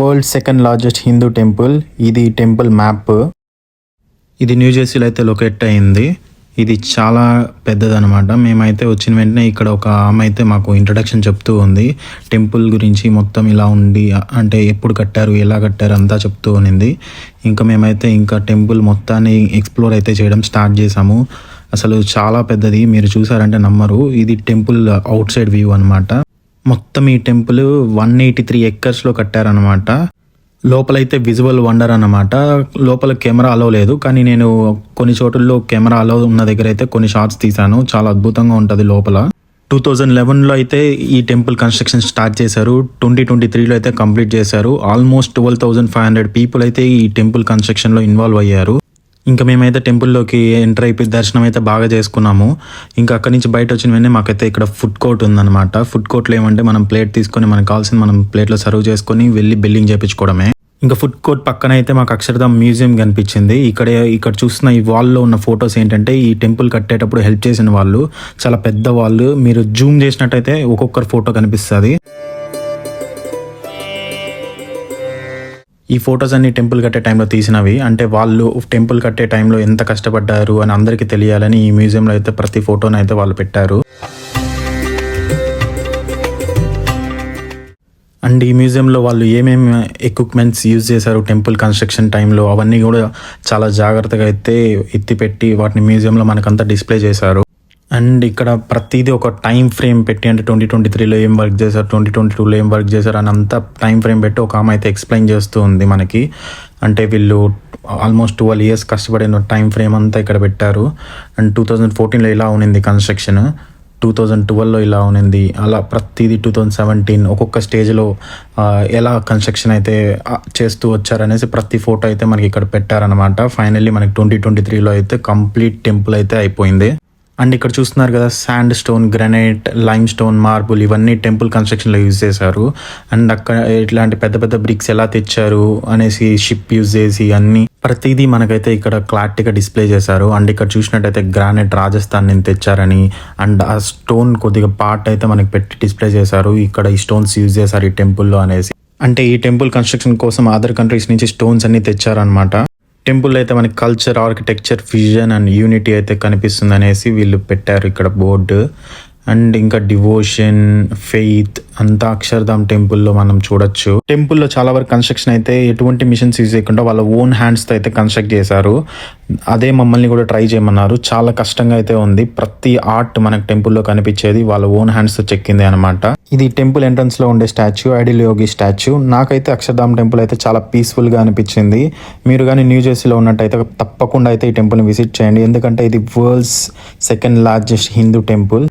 World second largest Hindu temple. ఇది temple map. ఇది new జెర్సీలో అయితే లొకేట్ అయింది. ఇది చాలా పెద్దదనమాట మేమైతే వచ్చిన వెంటనే ఇక్కడ ఒక ఆమె అయితే మాకు ఇంట్రడక్షన్ చెప్తూ ఉంది. టెంపుల్ గురించి మొత్తం ఇలా ఉండి అంటే ఎప్పుడు కట్టారు ఎలా కట్టారు అంతా చెప్తూ ఉన్నింది. ఇంకా మేమైతే ఇంకా టెంపుల్ మొత్తాన్ని ఎక్స్ప్లోర్ అయితే చేయడం స్టార్ట్ చేసాము అసలు చాలా పెద్దది. మీరు చూసారంటే నమ్మరు. ఇది టెంపుల్ అవుట్ సైడ్ వ్యూ అనమాట మొత్తం ఈ టెంపుల్ వన్ ఎయిటీ త్రీ ఎక్కర్స్లో కట్టారనమాట లోపలైతే విజువల్ వండర్ అన్నమాట. లోపల కెమెరా అలో లేదు కానీ నేను కొన్ని చోటుల్లో కెమెరా అలో ఉన్న దగ్గర అయితే కొన్ని షార్ట్స్ తీశాను. చాలా అద్భుతంగా ఉంటుంది లోపల. టూ థౌజండ్ లెవెన్లో అయితే ఈ టెంపుల్ కన్స్ట్రక్షన్ స్టార్ట్ చేశారు. ట్వంటీ ట్వంటీ త్రీలో అయితే కంప్లీట్ చేశారు. Almost twelve thousand five hundred people అయితే ఈ టెంపుల్ కన్స్ట్రక్షన్లో ఇన్వాల్వ్ అయ్యారు. ఇంకా మేమైతే టెంపుల్లోకి ఎంటర్ అయిపోయి దర్శనం అయితే బాగా చేసుకున్నాము. ఇంకా అక్కడి నుంచి బయట వచ్చిన వెంటనే మాకైతే ఇక్కడ ఫుడ్ కోర్ట్ ఉందన్నమాట. ఫుడ్ కోర్ట్లో ఏమంటే మనం ప్లేట్ తీసుకొని మనకు కావాల్సిన మనం ప్లేట్లో సర్వ్ చేసుకొని వెళ్ళి బిల్లింగ్ చేయించుకోవడమే ఇంకా ఫుడ్ కోర్ట్ పక్కన అయితే మాకు అక్షరధామ్ మ్యూజియం కనిపించింది. ఇక్కడ ఇక్కడ చూస్తున్న ఈ వాల్లో ఉన్న ఫొటోస్ ఏంటంటే ఈ టెంపుల్ కట్టేటప్పుడు హెల్ప్ చేసిన వాళ్ళు. చాలా పెద్ద వాళ్ళు. మీరు జూమ్ చేసినట్టయితే ఒక్కొక్కరు ఫోటో కనిపిస్తుంది. ఈ ఫొటోస్ అన్ని టెంపుల్ కట్టే టైంలో తీసినవి. అంటే వాళ్ళు టెంపుల్ కట్టే టైంలో ఎంత కష్టపడ్డారు అని అందరికీ తెలియాలని ఈ మ్యూజియంలో అయితే ప్రతి ఫోటోని అయితే వాళ్ళు పెట్టారు. అండ్ ఈ మ్యూజియంలో వాళ్ళు ఏమేమి ఎక్విప్మెంట్స్ యూజ్ చేశారు టెంపుల్ కన్స్ట్రక్షన్ టైంలో అవన్నీ కూడా చాలా జాగ్రత్తగా అయితే ఎత్తిపెట్టి వాటిని మ్యూజియంలో మనకంతా డిస్ప్లే చేశారు. అండ్ ఇక్కడ ప్రతిదీ ఒక టైం ఫ్రేమ్ పెట్టి అంటే ట్వంటీ ట్వంటీ త్రీలో ఏం వర్క్ చేశారు ట్వంటీ ట్వంటీ టూలో ఏం వర్క్ చేశారు అని అంతా టైం ఫ్రేమ్ పెట్టి ఒక ఆమె అయితే ఎక్స్ప్లెయిన్ చేస్తూ ఉంది మనకి. అంటే వీళ్ళు ఆల్మోస్ట్ ట్వెల్వ్ ఇయర్స్ కష్టపడిన టైం ఫ్రేమ్ అంతా ఇక్కడ పెట్టారు. అండ్ టూ థౌజండ్ ఫోర్టీన్లో ఇలా ఉన్నింది కన్స్ట్రక్షన్. టూ థౌజండ్ ట్వెల్వ్లో ఇలా ఉన్నింది. అలా ప్రతిదీ టూ థౌజండ్ సెవెంటీన్ ఒక్కొక్క స్టేజ్లో ఎలా కన్స్ట్రక్షన్ అయితే చేస్తూ వచ్చారనేసి ప్రతి ఫోటో అయితే మనకి ఇక్కడ పెట్టారనమాట ఫైనల్లీ మనకి ట్వంటీ ట్వంటీ త్రీలో అయితే కంప్లీట్ టెంపుల్ అయితే అయిపోయింది. అండ్ ఇక్కడ చూస్తున్నారు కదా sand stone granite lime stone marble ఇవన్నీ టెంపుల్ కన్స్ట్రక్షన్లో యూజ్ చేశారు. అండ్ అక్కడ ఇట్లాంటి పెద్ద పెద్ద బ్రిక్స్ ఎలా తెచ్చారు అనేసి షిప్ యూజ్ చేసి అన్ని ప్రతిదీ మనకైతే ఇక్కడ క్లారిటీగా డిస్ప్లే చేశారు. అండ్ ఇక్కడ చూసినట్టయితే గ్రానైట్ రాజస్థాన్ నుంచి తెచ్చారని అండ్ ఆ స్టోన్ కొద్దిగా పార్ట్ అయితే మనకి పెట్టి డిస్ప్లే చేశారు. ఇక్కడ ఈ స్టోన్స్ యూజ్ చేశారు ఈ టెంపుల్లో అనేసి. అంటే ఈ టెంపుల్ కన్స్ట్రక్షన్ కోసం అదర్ కంట్రీస్ నుంచి స్టోన్స్ అన్ని తెచ్చారనమాట టెంపుల్ అయితే మనకి culture architecture vision and unity అయితే కనిపిస్తుంది అనేసి వీళ్ళు పెట్టారు ఇక్కడ బోర్డు. అండ్ ఇంకా డివోషన్ ఫెయిత్ అంతా అక్షర్ధామ్ టెంపుల్లో మనం చూడొచ్చు. టెంపుల్లో చాలా వరకు కన్స్ట్రక్షన్ అయితే ఎటువంటి మిషన్స్ యూజ్ చేయకుండా వాళ్ళ ఓన్ హ్యాండ్స్తో అయితే కన్స్ట్రక్ట్ చేశారు. అదే మమ్మల్ని కూడా ట్రై చేయమన్నారు. చాలా కష్టంగా అయితే ఉంది. ప్రతి ఆర్ట్ మనకు టెంపుల్లో కనిపించేది వాళ్ళ ఓన్ హ్యాండ్స్తో చెక్కింది అనమాట ఇది టెంపుల్ ఎంట్రన్స్లో ఉండే స్టాచ్యూ ఐడిల్ యోగి స్టాచ్యూ. నాకైతే అక్షర్ధామ్ టెంపుల్ అయితే చాలా పీస్ఫుల్గా అనిపించింది. మీరు కానీ న్యూ జెర్సీలో ఉన్నట్టయితే తప్పకుండా అయితే ఈ టెంపుల్ని విజిట్ చేయండి. ఎందుకంటే ఇది world's second largest Hindu temple